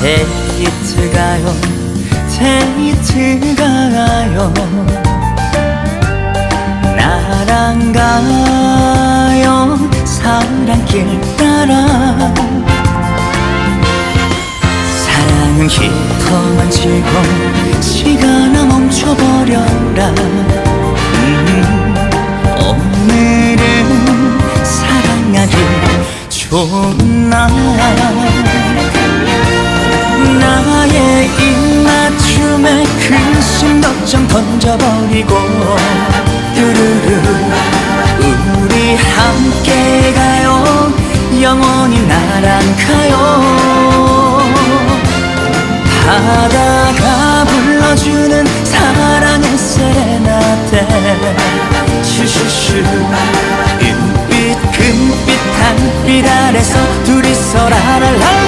데이트 가요 데이트 가요. 나랑 가요 사랑길 따라. 사랑은 힙터만 치고 시간아 멈춰버려라. 음, 오늘은 사랑하기 좋은 날 걱정 던져버리고 뚜루루 우리 함께 가요. 영원히 나랑 가요. 바다가 불러주는 사랑의 세레나데 슈슈슈 은빛 금빛 달빛 아래서 둘이서 라랄랄라